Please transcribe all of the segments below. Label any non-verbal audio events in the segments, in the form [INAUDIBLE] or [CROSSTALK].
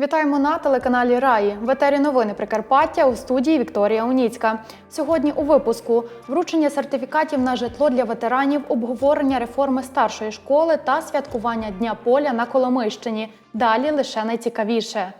Вітаємо на телеканалі Раї. В етері новини Прикарпаття у студії Вікторія Уніцька. Сьогодні у випуску вручення сертифікатів на житло для ветеранів, обговорення реформи старшої школи та святкування Дня поля на Коломийщині. Далі лише найцікавіше.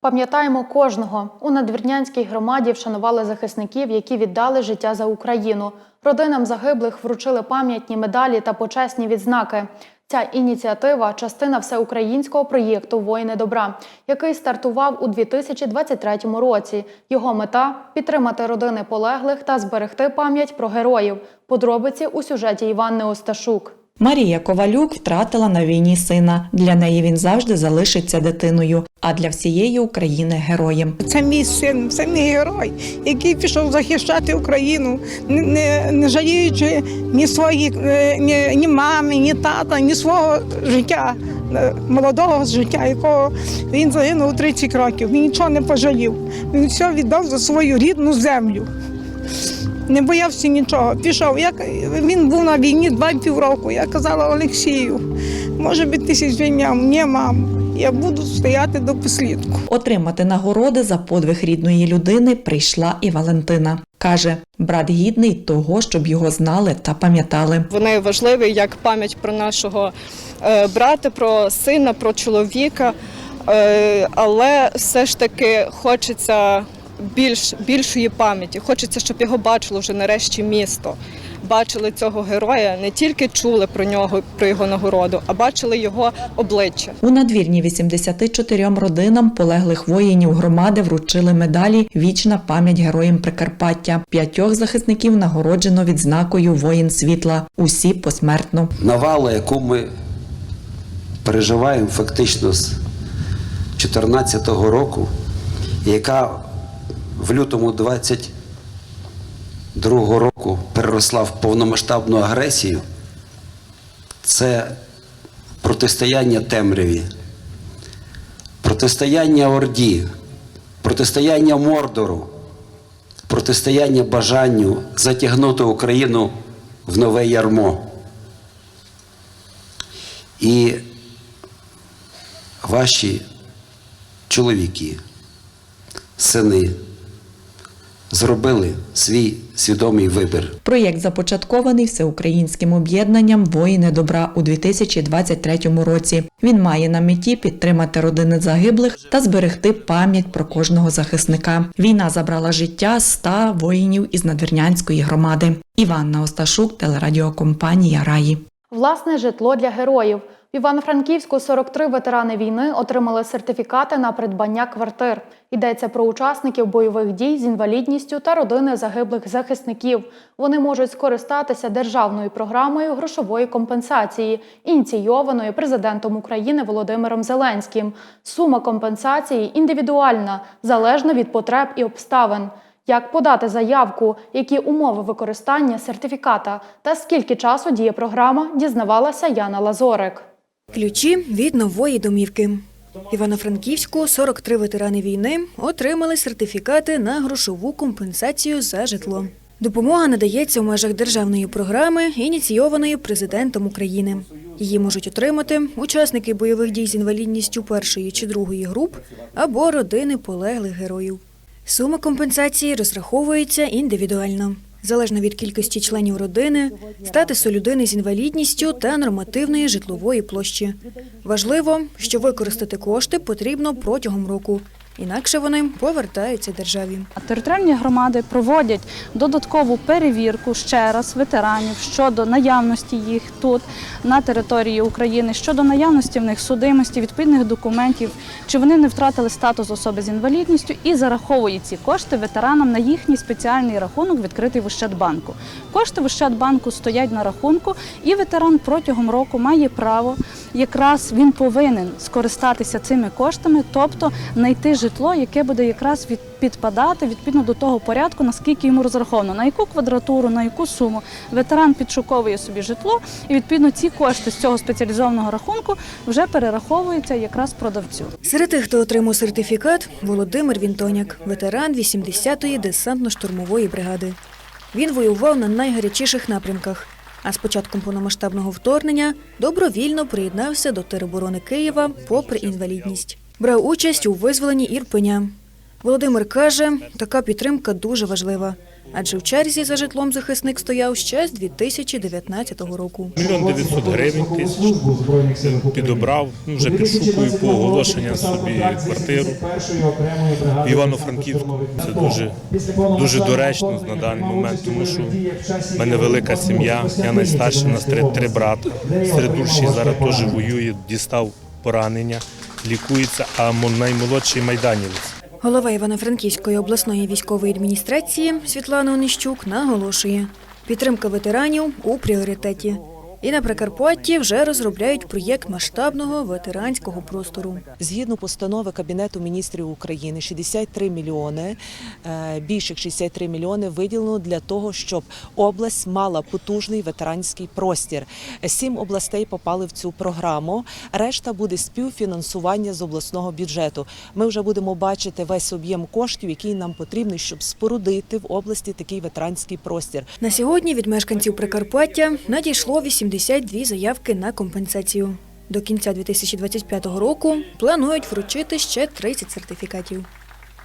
Пам'ятаємо кожного. У надвірнянській громаді вшанували захисників, які віддали життя за Україну. Родинам загиблих вручили пам'ятні медалі та почесні відзнаки. Ця ініціатива частина всеукраїнського проєкту Воїни добра, який стартував у 2023 році. Його мета підтримати родини полеглих та зберегти пам'ять про героїв. Подробиці у сюжеті Іванни Осташук. Марія Ковалюк втратила на війні сина. Для неї він завжди залишиться дитиною, а для всієї України героєм. Це мій син, це мій герой, який пішов захищати Україну, не, не, жаліючи ні свої, е, ні, ні мами, ні тата, ні свого життя, е, молодого життя, якого він загинув у 30 років. Він нічого не пожалів. Він все віддав за свою рідну землю. Не боявся нічого. Пішов. Як він був на війні два півроку. Я казала Олексію, може би ти сі звільняв? Ні, мам, я буду стояти до послідку. Отримати нагороди за подвиг рідної людини прийшла і Валентина. Каже, брат гідний того, щоб його знали та пам'ятали. Вони важливі як пам'ять про нашого е, брата, про сина, про чоловіка. Е, Але все ж таки хочеться більш, більшої пам'яті. Хочеться, щоб його бачило вже нарешті місто. Бачили цього героя, не тільки чули про нього, про його нагороду, а бачили його обличчя. У надвірні 84 родинам полеглих воїнів громади вручили медалі Вічна пам'ять героям Прикарпаття. П'ятьох захисників нагороджено відзнакою Воїн світла. Усі посмертно. навала, яку ми переживаємо фактично з 2014 року, яка в лютому 22 року переросла в повномасштабну агресію, це протистояння темряві, протистояння Орді, протистояння Мордору, протистояння бажанню затягнути Україну в нове ярмо. І ваші чоловіки, сини зробили свій свідомий вибір. Проєкт започаткований всеукраїнським об'єднанням Воїни добра у 2023 році. Він має на меті підтримати родини загиблих та зберегти пам'ять про кожного захисника. Війна забрала життя 100 воїнів із надвірнянської громади. Іванна Осташук, телерадіокомпанія Раї. Власне житло для героїв. Івано-Франківську 43 ветерани війни отримали сертифікати на придбання квартир. Йдеться про учасників бойових дій з інвалідністю та родини загиблих захисників. Вони можуть скористатися державною програмою грошової компенсації, ініційованою президентом України Володимиром Зеленським. Сума компенсації індивідуальна, залежно від потреб і обставин. Як подати заявку, які умови використання сертифіката та скільки часу діє програма, дізнавалася Яна Лазорик. Ключі від нової домівки. Івано-Франківську 43 ветерани війни отримали сертифікати на грошову компенсацію за житло. Допомога надається в межах державної програми, ініційованої президентом України. Її можуть отримати учасники бойових дій з інвалідністю першої чи другої груп або родини полеглих героїв. Сума компенсації розраховується індивідуально, залежно від кількості членів родини, статусу людини з інвалідністю та нормативної житлової площі. Важливо, що використати кошти потрібно протягом року, інакше вони повертаються державі. Територіальні громади проводять додаткову перевірку ще раз ветеранів щодо наявності їх тут на території України, щодо наявності в них судимості, відповідних документів, чи вони не втратили статус особи з інвалідністю, і зараховують ці кошти ветеранам на їхній спеціальний рахунок, відкритий в Ощадбанку. Кошти в Ощадбанку стоять на рахунку, і ветеран протягом року має право, якраз він повинен скористатися цими коштами, тобто знайти житло, яке буде якраз від підпадати відповідно до того порядку, наскільки йому розраховано, на яку квадратуру, на яку суму. Ветеран підшуковує собі житло, і відповідно ці кошти з цього спеціалізованого рахунку вже перераховуються якраз продавцю. Серед тих, хто отримав сертифікат, Володимир Вінтоняк, ветеран 80-ї десантно-штурмової бригади. Він воював на найгарячіших напрямках, А з початком повномасштабного вторгнення добровільно приєднався до тероборони Києва попри інвалідність. Брав участь у визволенні Ірпеня. Володимир каже, така підтримка дуже важлива, адже в черзі за житлом захисник стояв ще з 2019 року. Мільйон 900 гривень тисяч підобрав, ну, вже підшукую по оголошення собі квартиру в Івано-Франківську. Це дуже, дуже доречно на даний момент, тому що в мене велика сім'я, я найстарший, у нас три, три брата. Середульший зараз теж воює, дістав поранення, лікується, а мо- наймолодший майданівець. Голова Івано-Франківської обласної військової адміністрації Світлана Онищук наголошує, підтримка ветеранів у пріоритеті. І на Прикарпатті вже розробляють проєкт масштабного ветеранського простору. Згідно постанови Кабінету міністрів України, 63 мільйони, е, більше як 63 мільйони виділено для того, щоб область мала потужний ветеранський простір. Сім областей попали в цю програму. Решта буде співфінансування з обласного бюджету. Ми вже будемо бачити весь об'єм коштів, який нам потрібний, щоб спорудити в області такий ветеранський простір. На сьогодні від мешканців Прикарпаття надійшло 82 заявки на компенсацію. До кінця 2025 року планують вручити ще 30 сертифікатів.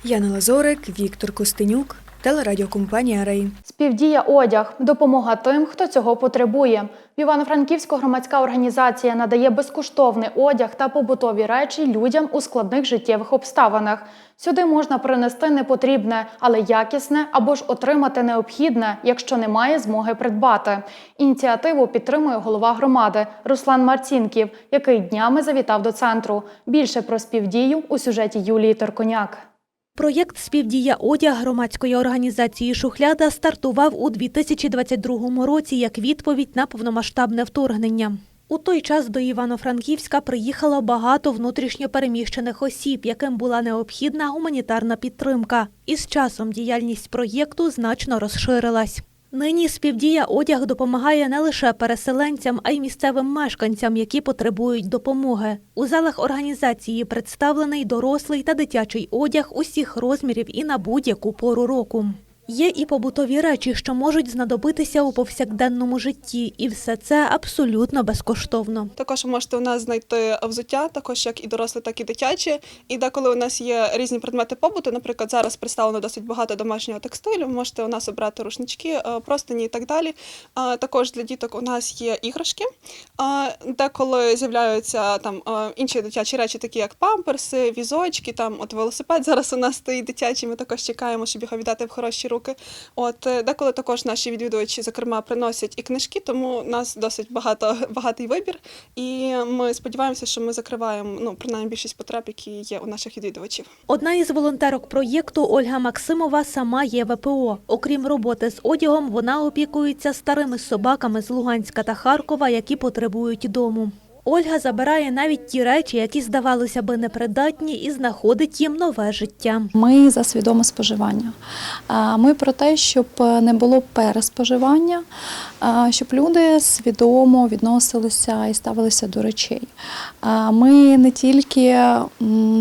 Яна Лазорик, Віктор Костенюк, телерадіокомпанія Рей. Співдія одяг допомога тим, хто цього потребує. В Івано-Франківську громадська організація надає безкоштовний одяг та побутові речі людям у складних життєвих обставинах. Сюди можна принести непотрібне, але якісне або ж отримати необхідне, якщо немає змоги придбати. Ініціативу підтримує голова громади Руслан Марцінків, який днями завітав до центру. Більше про співдію у сюжеті Юлії Торконяк. Проєкт «Співдія одяг» громадської організації «Шухляда» стартував у 2022 році як відповідь на повномасштабне вторгнення. У той час до Івано-Франківська приїхало багато внутрішньопереміщених осіб, яким була необхідна гуманітарна підтримка. І з часом діяльність проєкту значно розширилась. Нині співдія одяг допомагає не лише переселенцям, а й місцевим мешканцям, які потребують допомоги. У залах організації представлений дорослий та дитячий одяг усіх розмірів і на будь-яку пору року. Є і побутові речі, що можуть знадобитися у повсякденному житті, і все це абсолютно безкоштовно. Також можете у нас знайти взуття, також як і доросле, так і дитяче. І деколи у нас є різні предмети побуту. Наприклад, зараз представлено досить багато домашнього текстилю. Ви можете у нас обрати рушнички, е, простині і так далі. Також для діток у нас є іграшки. Деколи з'являються там е, інші дитячі речі, такі як памперси, візочки, там от велосипед зараз у нас стоїть дитячий. Ми також чекаємо, щоб його віддати в хороші руки. От е, деколи також наші відвідувачі, зокрема, приносять і книжки, тому у нас досить багато [LAUGHS] багатий вибір. І ми сподіваємося, що ми закриваємо ну принаймні більшість потреб, які є у наших відвідувачів. Одна із волонтерок проєкту Ольга Максимова сама є ВПО. Окрім роботи з одягом, вона опікується старими собаками з Луганська та Харкова, які потребують дому. Ольга забирає навіть ті речі, які здавалося би непридатні, і знаходить їм нове життя. Ми за свідоме споживання. Ми про те, щоб не було переспоживання, щоб люди свідомо відносилися і ставилися до речей. Ми не тільки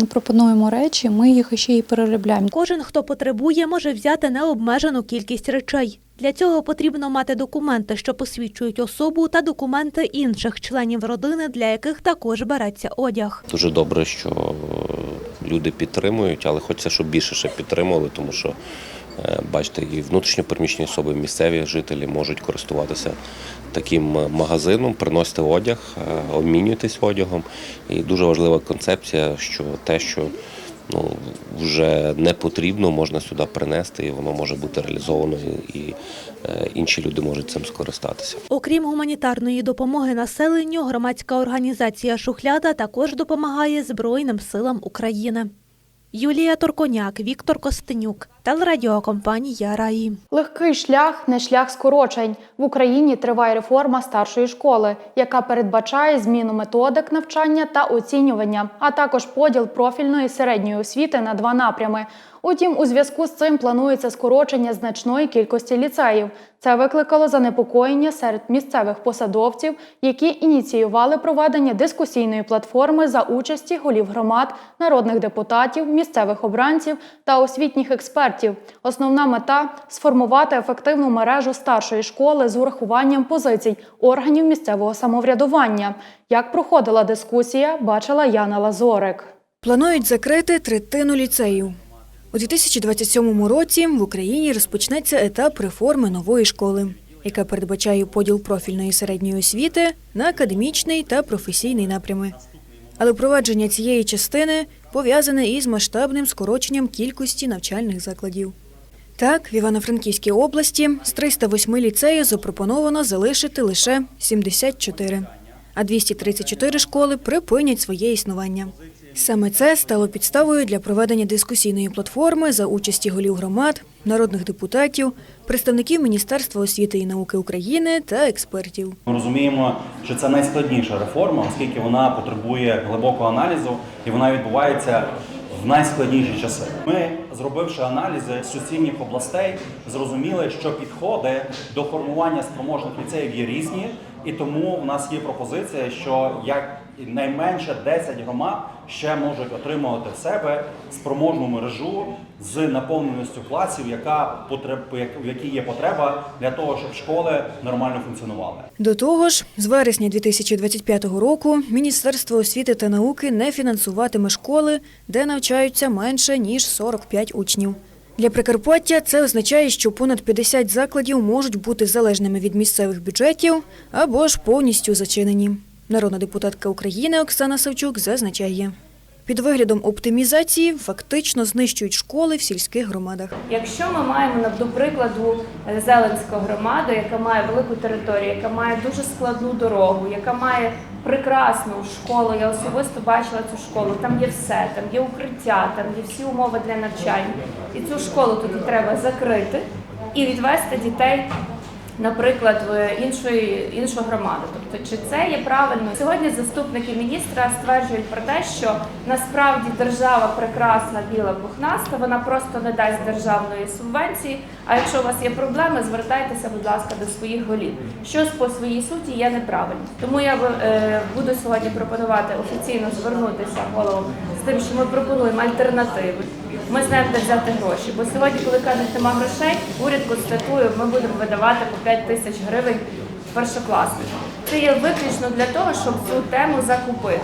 пропонуємо речі, ми їх ще й переробляємо. Кожен, хто потребує, може взяти необмежену кількість речей. Для цього потрібно мати документи, що посвідчують особу, та документи інших членів родини, для яких також береться одяг. Дуже добре, що е, люди підтримують, але хочеться, щоб більше ще підтримували, тому що е, бачите, і внутрішньо переміщені особи, місцеві жителі можуть користуватися таким е, магазином, приносити одяг, обмінюватись одягом. І дуже важлива концепція, що те, що ну, вже не потрібно, можна сюди принести, і воно може бути реалізовано, і, е, інші люди можуть цим скористатися. Окрім гуманітарної допомоги населенню, громадська організація Шухляда також допомагає Збройним силам України. Юлія Торконяк, Віктор Костенюк, телерадіокомпанія Раї. Легкий шлях не шлях скорочень. В Україні триває реформа старшої школи, яка передбачає зміну методик навчання та оцінювання, а також поділ профільної середньої освіти на два напрями. Утім, у зв'язку з цим планується скорочення значної кількості ліцеїв. Це викликало занепокоєння серед місцевих посадовців, які ініціювали проведення дискусійної платформи за участі голів громад, народних депутатів, місцевих обранців та освітніх експертів. Експертів. Основна мета сформувати ефективну мережу старшої школи з урахуванням позицій органів місцевого самоврядування. Як проходила дискусія, бачила Яна Лазорик. Планують закрити третину ліцеїв. У 2027 році в Україні розпочнеться етап реформи нової школи, яка передбачає поділ профільної середньої освіти на академічний та професійний напрями. Але впровадження цієї частини пов'язане із масштабним скороченням кількості навчальних закладів. Так, в Івано-Франківській області з 308 ліцеїв запропоновано залишити лише 74, а 234 школи припинять своє існування. Саме це стало підставою для проведення дискусійної платформи за участі голів громад, народних депутатів, представників Міністерства освіти і науки України та експертів. Ми розуміємо, що це найскладніша реформа, оскільки вона потребує глибокого аналізу і вона відбувається в найскладніші часи. Ми, зробивши аналізи з сусідніх областей, зрозуміли, що підходи до формування спроможних ліцеїв є різні, і тому в нас є пропозиція, що як найменше 10 громад ще можуть отримувати в себе спроможну мережу з наповненістю класів, яка в якій є потреба для того, щоб школи нормально функціонували. До того ж, з вересня 2025 року Міністерство освіти та науки не фінансуватиме школи, де навчаються менше ніж 45 учнів. Для Прикарпаття це означає, що понад 50 закладів можуть бути залежними від місцевих бюджетів або ж повністю зачинені. Народна депутатка України Оксана Савчук зазначає. Під виглядом оптимізації фактично знищують школи в сільських громадах. Якщо ми маємо, до прикладу, Зеленську громаду, яка має велику територію, яка має дуже складну дорогу, яка має прекрасну школу, я особисто бачила цю школу, там є все, там є укриття, там є всі умови для навчання. І цю школу тоді треба закрити і відвести дітей. Наприклад, в іншої іншу громаду, тобто чи це є правильно сьогодні? Заступники міністра стверджують про те, що насправді держава прекрасна, біла пухнаста, вона просто не дасть державної субвенції. А якщо у вас є проблеми, звертайтеся, будь ласка, до своїх голів. Що по своїй суті є неправильно. Тому я е, буду сьогодні пропонувати офіційно звернутися голову з тим, що ми пропонуємо альтернативи. Ми знаємо, де взяти гроші. Бо сьогодні, коли кажуть, нема грошей, уряд констатує, ми будемо видавати по 5 тисяч гривень першокласникам. Це є виключно для того, щоб цю тему закупити.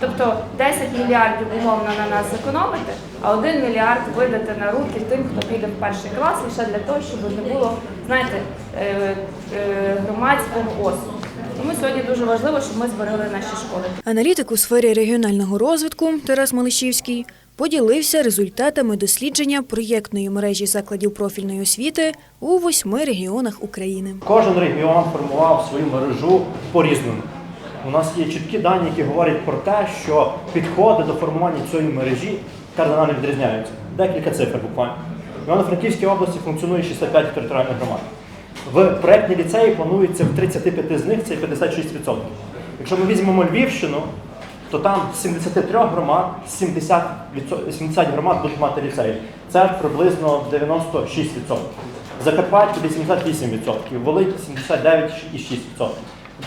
Тобто 10 мільярдів умовно на нас зекономити, а 1 мільярд видати на руки тим, хто піде в перший клас, лише для того, щоб не було, знаєте, е, е, громадського осуду. Тому сьогодні дуже важливо, щоб ми зберегли наші школи. Аналітик у сфері регіонального розвитку Тарас Малишівський поділився результатами дослідження проєктної мережі закладів профільної освіти у восьми регіонах України. Кожен регіон формував свою мережу по-різному. У нас є чіткі дані, які говорять про те, що підходи до формування цієї мережі кардинально відрізняються. Декілька цифр буквально. В Івано-Франківській області функціонує 65 територіальних громад. В проєктні ліцеї планується в 35 з них це 56%. Якщо ми візьмемо Львівщину, то там з 73 громад 70, 70 громад будуть мати ліцеї. Це приблизно 96%. Закарпаття 88%, Волинь 79,6%.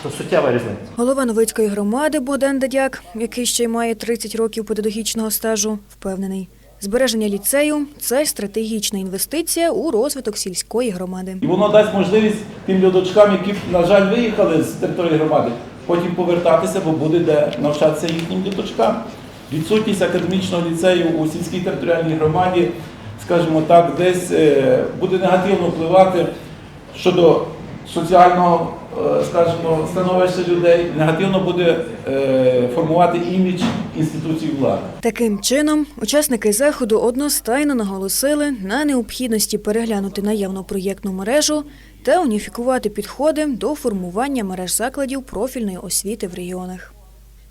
Тобто суттєва різниця. Голова Новицької громади Богдан Дадяк, який ще й має 30 років педагогічного стажу, впевнений. Збереження ліцею це стратегічна інвестиція у розвиток сільської громади. І воно дасть можливість тим людочкам, які, на жаль, виїхали з території громади, потім повертатися, бо буде де навчатися їхнім діточкам. Відсутність академічного ліцею у сільській територіальній громаді, скажімо так, десь е, буде негативно впливати щодо соціального, е, скажімо, становища людей, негативно буде е, формувати імідж інституцій влади. Таким чином, учасники заходу одностайно наголосили на необхідності переглянути наявну проєктну мережу та уніфікувати підходи до формування мереж закладів профільної освіти в регіонах.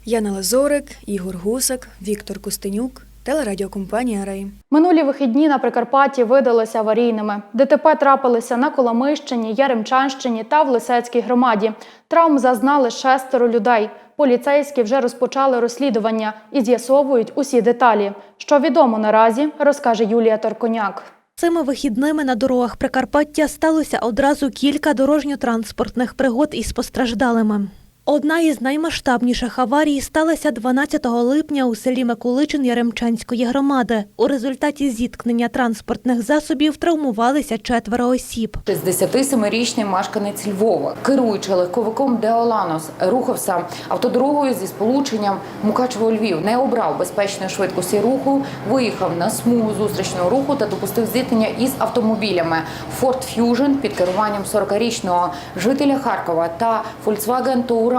Яна Лазорик, Ігор Гусак, Віктор Костенюк, телерадіокомпанія Рей. Минулі вихідні на Прикарпатті видалися аварійними. ДТП трапилися на Коломийщині, Яремчанщині та в Лисецькій громаді. Травм зазнали шестеро людей. Поліцейські вже розпочали розслідування і з'ясовують усі деталі. Що відомо наразі, розкаже Юлія Торконяк. Цими вихідними на дорогах Прикарпаття сталося одразу кілька дорожньо-транспортних пригод із постраждалими. Одна із наймасштабніших аварій сталася 12 липня у селі Миколичин Яремчанської громади. У результаті зіткнення транспортних засобів травмувалися четверо осіб. 67-річний мешканець Львова, керуючи легковиком Деоланос, рухався автодорогою зі сполученням Мукачево-Львів. Не обрав безпечної швидкості руху, виїхав на смугу зустрічного руху та допустив зіткнення із автомобілями Ford Fusion під керуванням 40-річного жителя Харкова та Volkswagen Touran,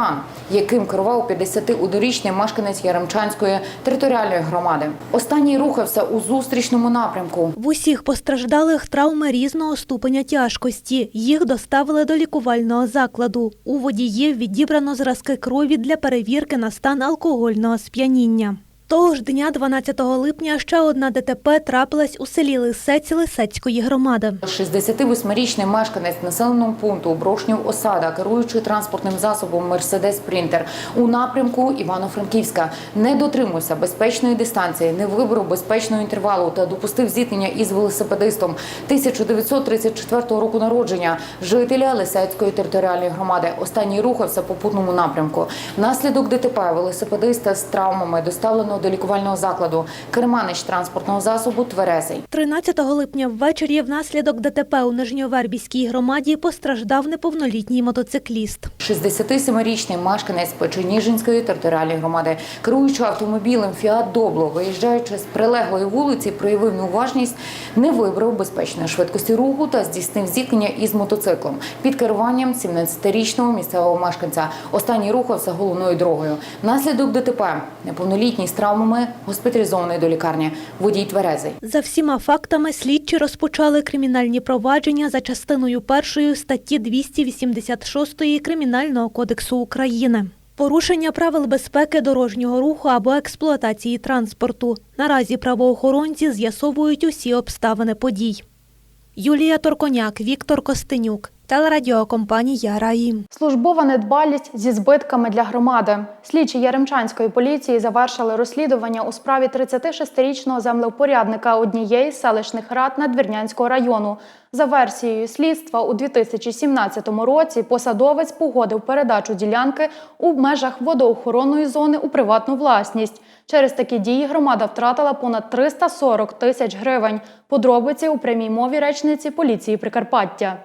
яким керував 51-річний мешканець Яремчанської територіальної громади. Останній рухався у зустрічному напрямку. В усіх постраждалих травми різного ступеня тяжкості. Їх доставили до лікувального закладу. У водіїв відібрано зразки крові для перевірки на стан алкогольного сп'яніння. Того ж дня, 12 липня, ще одна ДТП трапилась у селі Лисець Лисецької громади. 68-річний мешканець населеного пункту Брошнів Осада, керуючи транспортним засобом Мерседес Спринтер у напрямку Івано-Франківська, не дотримувався безпечної дистанції, не вибрав безпечного інтервалу та допустив зіткнення із велосипедистом 1934 року народження, жителя Лисецької територіальної громади. Останній рухався по путному напрямку. Внаслідок ДТП велосипедиста з травмами доставлено до лікувального закладу. Керманич транспортного засобу Тверезий. 13 липня ввечері внаслідок ДТП у Нижньовербівській громаді постраждав неповнолітній мотоцикліст. 67-річний мешканець Печеніжинської територіальної громади, керуючи автомобілем Фіат Добло, виїжджаючи з прилеглої вулиці, проявив неуважність, не вибрав безпечної швидкості руху та здійснив зіткнення із мотоциклом під керуванням 17-річного місцевого мешканця. Останній рухався головною дорогою. Внаслідок ДТП неповнолітній з травмами госпіталізований до лікарні. Водій тверезий. За всіма фактами слідчі розпочали кримінальні провадження за частиною першої статті 286 Кримінального кодексу України. Порушення правил безпеки дорожнього руху або експлуатації транспорту. Наразі правоохоронці з'ясовують усі обставини подій. Юлія Торконяк, Віктор Костенюк, телерадіокомпанія Раїм. Службова недбалість зі збитками для громади. Слідчі Яремчанської поліції завершили розслідування у справі 36-річного землевпорядника однієї з селищних рад Надвірнянського району. За версією слідства, у 2017 році посадовець погодив передачу ділянки у межах водоохоронної зони у приватну власність. Через такі дії громада втратила понад 340 тисяч гривень. Подробиці у прямій мові речниці поліції Прикарпаття.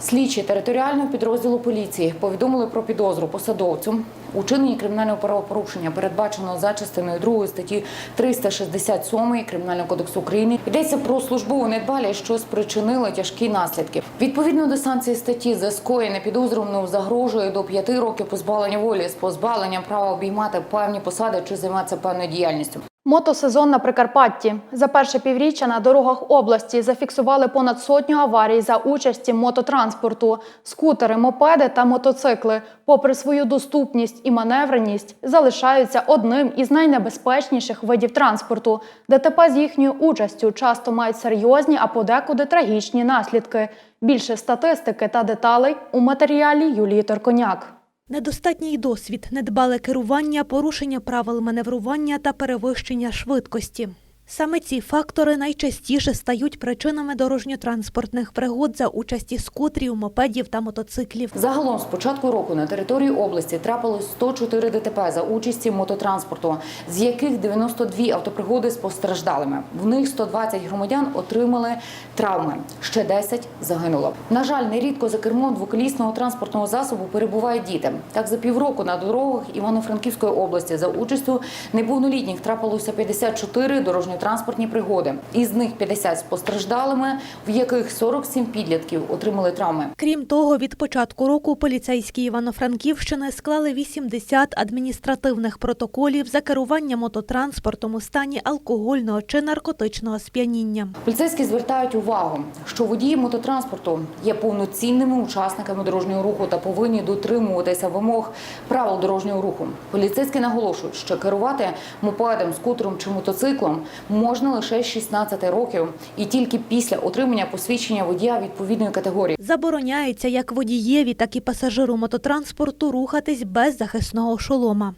Слідчі територіального підрозділу поліції повідомили про підозру посадовцю у кримінального правопорушення, передбаченого за частиною 2 статті 367 Кримінального кодексу України. Йдеться про службову недбалість, що спричинила тяжкі наслідки. Відповідно до санкції статті за скоєне підозрюваному загрожує до 5 років позбавлення волі з позбавленням права обіймати певні посади чи займатися певною діяльністю. Мотосезон на Прикарпатті. За перше півріччя на дорогах області зафіксували понад сотню аварій за участі мототранспорту. Скутери, мопеди та мотоцикли, попри свою доступність і маневреність, залишаються одним із найнебезпечніших видів транспорту. ДТП з їхньою участю часто мають серйозні, а подекуди трагічні наслідки. Більше статистики та деталей у матеріалі Юлії Торконяк. Недостатній досвід, недбале керування, порушення правил маневрування та перевищення швидкості. Саме ці фактори найчастіше стають причинами дорожньо-транспортних пригод за участі скутерів, мопедів та мотоциклів. Загалом з початку року на території області трапилось 104 ДТП за участі мототранспорту, з яких 92 автопригоди з постраждалими. В них 120 громадян отримали травми, ще 10 загинуло. На жаль, нерідко за кермом двоколісного транспортного засобу перебувають діти. Так за півроку на дорогах Івано-Франківської області за участю неповнолітніх трапилося 54 дорожньо-транспортні пригоди. Із них 50 з постраждалими, в яких 47 підлітків отримали травми. Крім того, від початку року поліцейські Івано-Франківщини склали 80 адміністративних протоколів за керування мототранспортом у стані алкогольного чи наркотичного сп'яніння. Поліцейські звертають увагу, що водії мототранспорту є повноцінними учасниками дорожнього руху та повинні дотримуватися вимог правил дорожнього руху. Поліцейські наголошують, що керувати мопедом, скутером чи мотоциклом можна лише з 16 років і тільки після отримання посвідчення водія відповідної категорії. Забороняється як водієві, так і пасажиру мототранспорту рухатись без захисного шолома.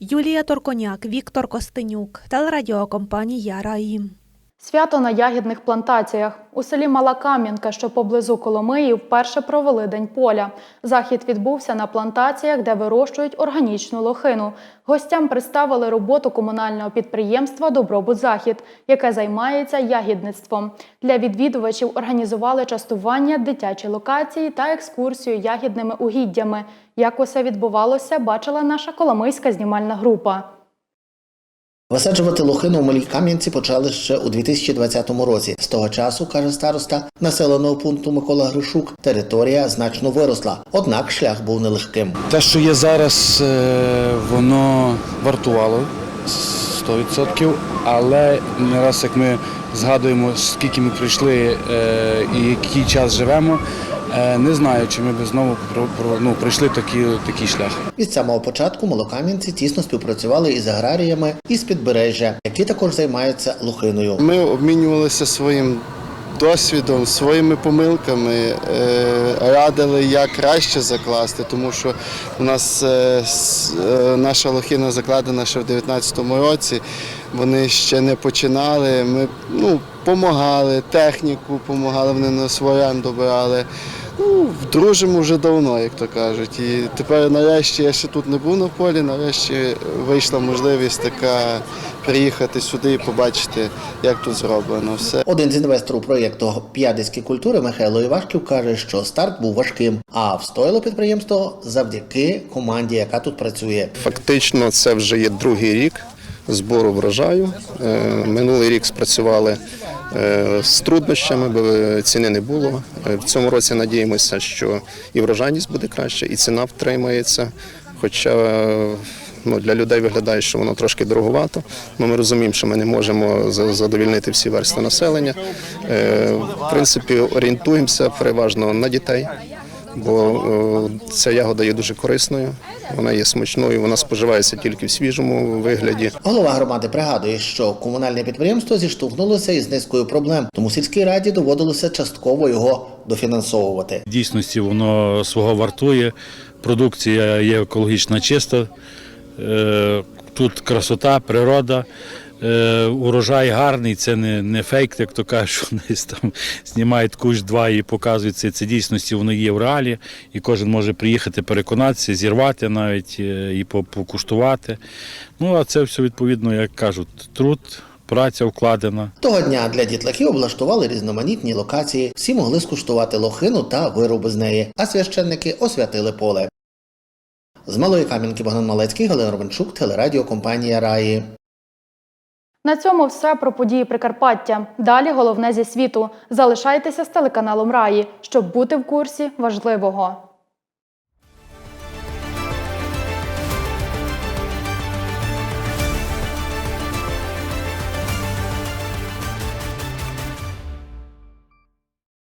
Юлія Торконяк, Віктор Костенюк, телерадіокомпанія Раїм. Свято на ягідних плантаціях. У селі Мала Кам'янка, що поблизу Коломиї, вперше провели День поля. Захід відбувся на плантаціях, де вирощують органічну лохину. Гостям представили роботу комунального підприємства Добробут Захід, яке займається ягідництвом. Для відвідувачів організували частування, дитячі локації та екскурсію ягідними угіддями. Як усе відбувалося, бачила наша коломийська знімальна група. Висаджувати лохину у Малій Кам'янці почали ще у 2020 році. З того часу, каже староста, населеного пункту Микола Гришук, територія значно виросла. Однак шлях був нелегким. Те, що є зараз, е, воно вартувало 100%, але не раз як ми згадуємо, скільки ми прийшли е, і який час живемо, не знаю, чи ми б знову про- про- ну, пройшли такі такі шлях. Від самого початку молокам'янці тісно співпрацювали із аграріями із підбережжя, які також займаються лохиною. Ми обмінювалися своїм досвідом, своїми помилками, е, радили, як краще закласти, тому що у нас е, е, наша лохина закладена ще в 2019 році. Вони ще не починали. Ми ну, допомагали, техніку допомагали, вони нас в оренду брали. Ну, дружимо вже давно, як то кажуть. І тепер нарешті я ще тут не був на полі, нарешті вийшла можливість така приїхати сюди і побачити, як тут зроблено все. Один з інвесторів проєкту «П'ядицькі культури Михайло Івашків каже, що старт був важким, а встояло підприємство завдяки команді, яка тут працює. Фактично, це вже є другий рік збору врожаю. Е, Минулий рік спрацювали е, з труднощами, бо ціни не було. Е, В цьому році надіємося, що і врожайність буде краще, і ціна втримається. Хоча ну, для людей виглядає, що воно трошки дороговато. Ну, ми розуміємо, що ми не можемо задовільнити всі верстви населення. В принципі, орієнтуємося переважно на дітей бо е, ця ягода є дуже корисною, вона є смачною, вона споживається тільки в свіжому вигляді. Голова громади пригадує, що комунальне підприємство зіштовхнулося із низкою проблем, тому сільській раді доводилося частково його дофінансовувати. В дійсності воно свого вартує. Продукція є екологічно чиста. Е, Тут красота, природа. Е, Урожай гарний, це не, не фейк, як то кажуть, що [LAUGHS] десь там знімають кущ два і показують це. Це дійсності воно є в реалі, і кожен може приїхати, переконатися, зірвати навіть е, і покуштувати. Ну а це все відповідно, як кажуть, труд, праця вкладена. Того дня для дітлахів облаштували різноманітні локації. Всі могли скуштувати лохину та вироби з неї, а священники освятили поле. З Малої Кам'янки Богдан Малецький, Галина Ровенчук, телерадіокомпанія Раї. На цьому все про події Прикарпаття. Далі головне зі світу. Залишайтеся з телеканалом Раї, щоб бути в курсі важливого.